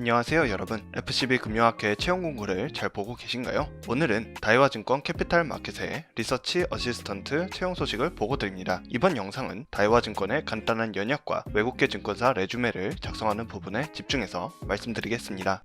안녕하세요 여러분 FCB 금융학회 채용 공고를 잘 보고 계신가요? 오늘은 다이와증권 캐피탈 마켓의 리서치 어시스턴트 채용 소식을 보고 드립니다. 이번 영상은 다이와증권의 간단한 연약과 외국계 증권사 레주메를 작성하는 부분에 집중해서 말씀드리겠습니다.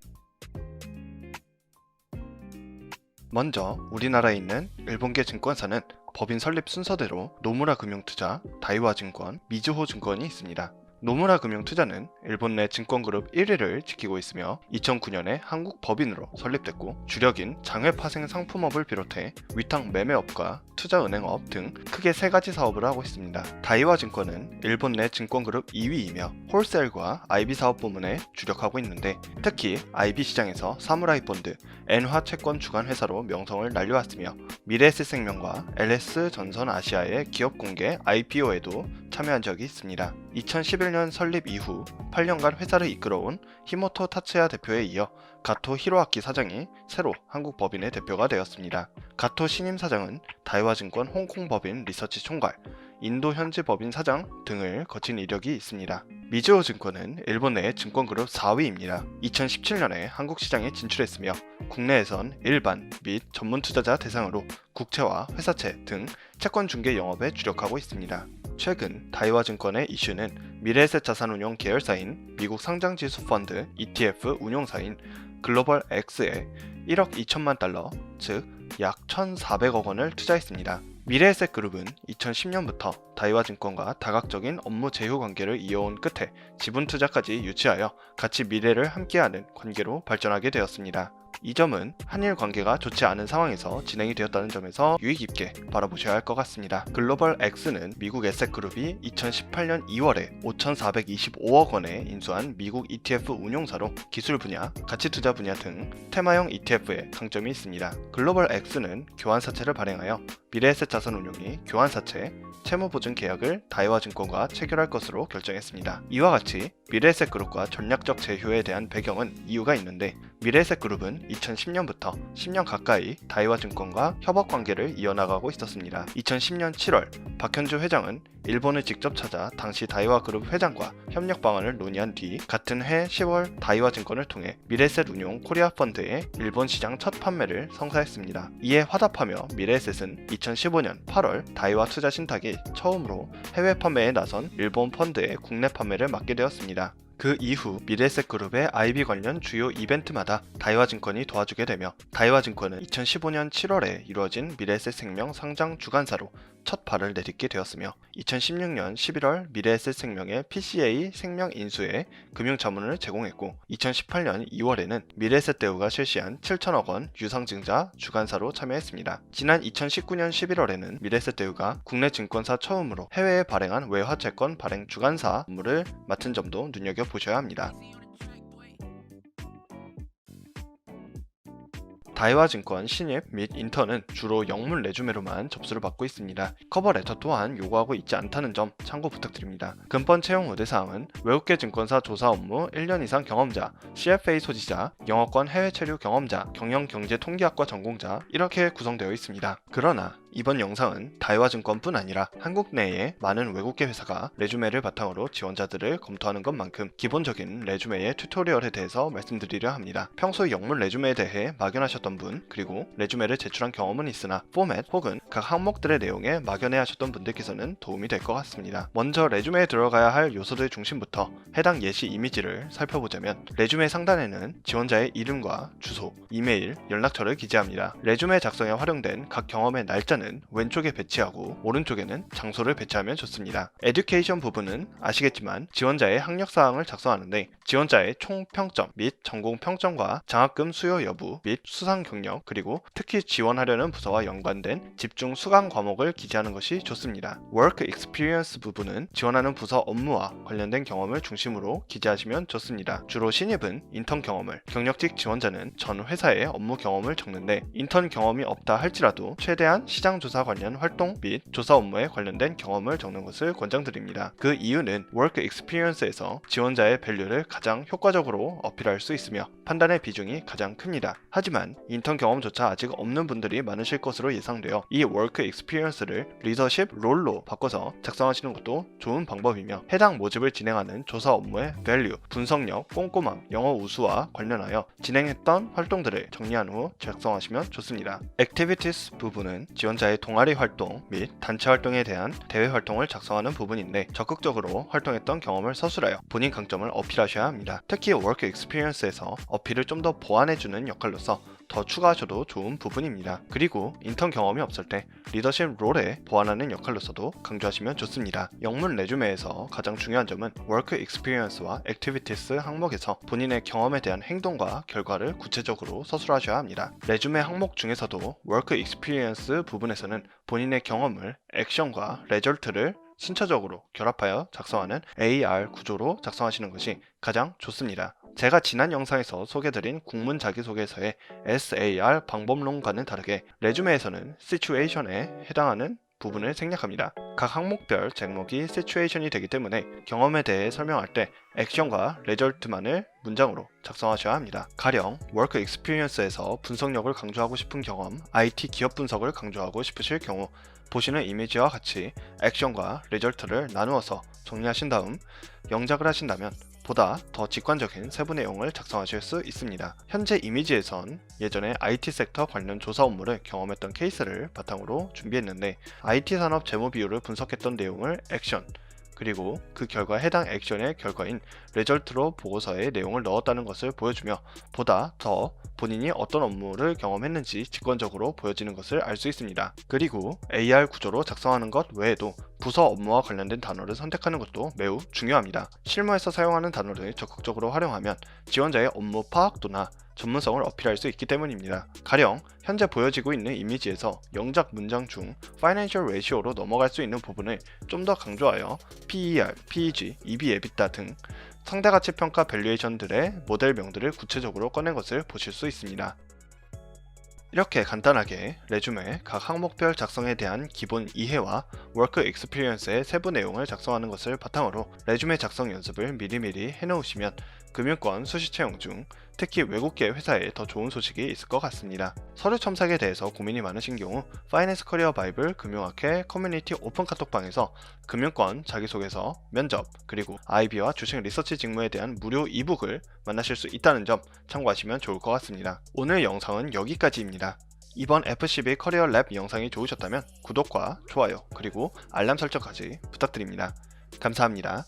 먼저 우리나라에 있는 일본계 증권사는 법인 설립 순서대로 노무라 금융투자, 다이와증권, 미즈호 증권이 있습니다. 노무라 금융투자는 일본 내 증권그룹 1위를 지키고 있으며 2009년에 한국 법인으로 설립됐고 주력인 장외파생 상품업을 비롯해 위탁 매매업과 투자은행업 등 크게 세 가지 사업을 하고 있습니다. 다이와 증권은 일본 내 증권그룹 2위이며 홀셀과 IB 사업 부문에 주력하고 있는데 특히 IB 시장에서 사무라이 본드, 엔화 채권 주관 회사로 명성을 날려왔으며 미래에셋생명과 LS 전선 아시아의 기업 공개 IPO에도 참여한 적이 있습니다. 2011년 설립 이후 8년간 회사를 이끌어온 히모토 타츠야 대표에 이어 가토 히로아키 사장이 새로 한국 법인의 대표가 되었습니다. 가토 신임 사장은 다이와증권 홍콩 법인 리서치 총괄, 인도 현지 법인 사장 등을 거친 이력이 있습니다. 미즈호 증권은 일본 내 증권그룹 4위입니다. 2017년에 한국 시장에 진출했으며 국내에선 일반 및 전문 투자자 대상으로 국채와 회사채 등 채권 중개 영업에 주력하고 있습니다. 최근 다이와증권의 이슈는 미래에셋 자산운용 계열사인 미국 상장지수 펀드 ETF 운용사인 글로벌 X에 1억 2천만 달러, 즉 약 1,400억 원을 투자했습니다. 미래에셋 그룹은 2010년부터 다이와증권과 다각적인 업무 제휴 관계를 이어온 끝에 지분 투자까지 유치하여 같이 미래를 함께하는 관계로 발전하게 되었습니다. 이 점은 한일 관계가 좋지 않은 상황에서 진행이 되었다는 점에서 유의 깊게 바라보셔야 할 것 같습니다. 글로벌 X는 미국 에셋그룹이 2018년 2월에 5,425억 원에 인수한 미국 ETF 운용사로 기술 분야, 가치 투자 분야 등 테마형 ETF에 강점이 있습니다. 글로벌 X는 교환사채를 발행하여 미래에셋 자산운용이 교환사채, 채무보증 계약을 다이와증권과 체결할 것으로 결정했습니다. 이와 같이 미래에셋 그룹과 전략적 제휴에 대한 배경은 이유가 있는데 미래에셋 그룹은 2010년부터 10년 가까이 다이와 증권과 협업 관계를 이어나가고 있었습니다. 2010년 7월 박현주 회장은 일본을 직접 찾아 당시 다이와 그룹 회장과 협력 방안을 논의한 뒤 같은 해 10월 다이와 증권을 통해 미래셋 운용 코리아 펀드의 일본 시장 첫 판매를 성사했습니다. 이에 화답하며 미래셋은 2015년 8월 다이와 투자 신탁이 처음으로 해외 판매에 나선 일본 펀드의 국내 판매를 맡게 되었습니다. 그 이후 미래셋 그룹의 IB 관련 주요 이벤트마다 다이와증권이 도와주게 되며 다이와증권은 2015년 7월에 이루어진 미래셋 생명 상장 주관사로 첫 발을 내딛게 되었으며 2016년 11월 미래에셋 생명의 PCA 생명 인수에 금융 자문을 제공했고 2018년 2월에는 미래에셋 대우가 실시한 7천억 원 유상증자 주관사로 참여했습니다. 지난 2019년 11월에는 미래에셋 대우가 국내 증권사 처음으로 해외에 발행한 외화채권 발행 주관사 업무를 맡은 점도 눈여겨 보셔야 합니다. 다이와증권 신입 및 인턴은 주로 영문 레주메로만 접수를 받고 있습니다. 커버 레터 또한 요구하고 있지 않다는 점 참고 부탁드립니다. 근본 채용 우대사항은 외국계 증권사 조사 업무 1년 이상 경험자, CFA 소지자, 영어권 해외 체류 경험자, 경영경제통계학과 전공자 이렇게 구성되어 있습니다. 그러나 이번 영상은 다이와증권뿐 아니라 한국 내에 많은 외국계 회사가 레주메를 바탕으로 지원자들을 검토하는 것만큼 기본적인 레주메의 튜토리얼에 대해서 말씀드리려 합니다. 평소 영문 레주메에 대해 막연하셨던 분 그리고 레주메를 제출한 경험은 있으나 포맷 혹은 각 항목들의 내용에 막연해 하셨던 분들께서는 도움이 될 것 같습니다. 먼저 레주메에 들어가야 할 요소들 중심부터 해당 예시 이미지를 살펴보자면 레주메 상단에는 지원자의 이름과 주소, 이메일, 연락처를 기재합니다. 레주메 작성에 활용된 각 경험의 날짜 는 왼쪽에 배치하고 오른쪽에는 장소를 배치하면 좋습니다. 에듀케이션 부분은 아시겠지만 지원자의 학력 사항을 작성하는데 지원자의 총 평점 및 전공 평점과 장학금 수요 여부 및 수상 경력 그리고 특히 지원하려는 부서와 연관된 집중 수강 과목을 기재하는 것이 좋습니다. Work Experience 부분은 지원하는 부서 업무와 관련된 경험을 중심으로 기재하시면 좋습니다. 주로 신입은 인턴 경험을, 경력직 지원자는 전 회사의 업무 경험을 적는데 인턴 경험이 없다 할지라도 최대한 시장 시장 조사 관련 활동 및 조사 업무에 관련된 경험을 적는 것을 권장드립니다. 그 이유는 Work Experience에서 지원자의 밸류를 가장 효과적으로 어필할 수 있으며 판단의 비중이 가장 큽니다. 하지만 인턴 경험조차 아직 없는 분들이 많으실 것으로 예상되어 이 Work Experience를 리더십 롤로 바꿔서 작성하시는 것도 좋은 방법이며 해당 모집을 진행하는 조사 업무의 밸류, 분석력, 꼼꼼함, 영어 우수와 관련하여 진행했던 활동들을 정리한 후 작성하시면 좋습니다. Activities 부분은 지원 자의 동아리 활동 및 단체 활동에 대한 대외 활동을 작성하는 부분인데 적극적으로 활동했던 경험을 서술하여 본인 강점을 어필하셔야 합니다. 특히 Work Experience에서 어필을 좀 더 보완해주는 역할로서 더 추가하셔도 좋은 부분입니다. 그리고 인턴 경험이 없을 때 리더십 롤에 보완하는 역할로서도 강조하시면 좋습니다. 영문 레주메에서 가장 중요한 점은 Work Experience와 Activities 항목에서 본인의 경험에 대한 행동과 결과를 구체적으로 서술하셔야 합니다. 레주메 항목 중에서도 Work Experience 부분에서는 본인의 경험을 액션과 레절트를 순차적으로 결합하여 작성하는 AR 구조로 작성하시는 것이 가장 좋습니다. 제가 지난 영상에서 소개드린 국문 자기소개서의 SAR 방법론과는 다르게 레주메에서는 situation에 해당하는 부분을 생략합니다. 각 항목별 제목이 situation이 되기 때문에 경험에 대해 설명할 때 액션과 레절트만을 문장으로 작성하셔야 합니다. 가령 Work Experience에서 분석력을 강조하고 싶은 경험, IT 기업 분석을 강조하고 싶으실 경우 보시는 이미지와 같이 액션과 레절트를 나누어서 정리하신 다음 영작을 하신다면 보다 더 직관적인 세부 내용을 작성하실 수 있습니다. 현재 이미지에선 예전에 IT 섹터 관련 조사 업무를 경험했던 케이스를 바탕으로 준비했는데 IT 산업 재무 비율을 분석했던 내용을 액션 그리고 그 결과 해당 액션의 결과인 레절트로 보고서에 내용을 넣었다는 것을 보여주며 보다 더 본인이 어떤 업무를 경험했는지 직관적으로 보여지는 것을 알 수 있습니다. 그리고 AR 구조로 작성하는 것 외에도 부서 업무와 관련된 단어를 선택하는 것도 매우 중요합니다. 실무에서 사용하는 단어를 적극적으로 활용하면 지원자의 업무 파악도나 전문성을 어필할 수 있기 때문입니다. 가령 현재 보여지고 있는 이미지에서 영작 문장 중 Financial Ratio로 넘어갈 수 있는 부분을 좀 더 강조하여 PER, PEG, EB, EBITDA 등 상대 가치 평가 밸류에이션들의 모델명들을 구체적으로 꺼낸 것을 보실 수 있습니다. 이렇게 간단하게 레주메 각 항목별 작성에 대한 기본 이해와 워크 익스피리언스의 세부 내용을 작성하는 것을 바탕으로 레주메 작성 연습을 미리미리 해놓으시면 금융권 수시 채용 중 특히 외국계 회사에 더 좋은 소식이 있을 것 같습니다. 서류 첨삭에 대해서 고민이 많으신 경우 파이낸스 커리어 바이블 금융학회 커뮤니티 오픈 카톡방에서 금융권 자기소개서, 면접, 그리고 IB와 주식 리서치 직무에 대한 무료 이북을 만나실 수 있다는 점 참고하시면 좋을 것 같습니다. 오늘 영상은 여기까지입니다. 이번 F12 커리어 랩 영상이 좋으셨다면 구독과 좋아요 그리고 알람 설정까지 부탁드립니다. 감사합니다.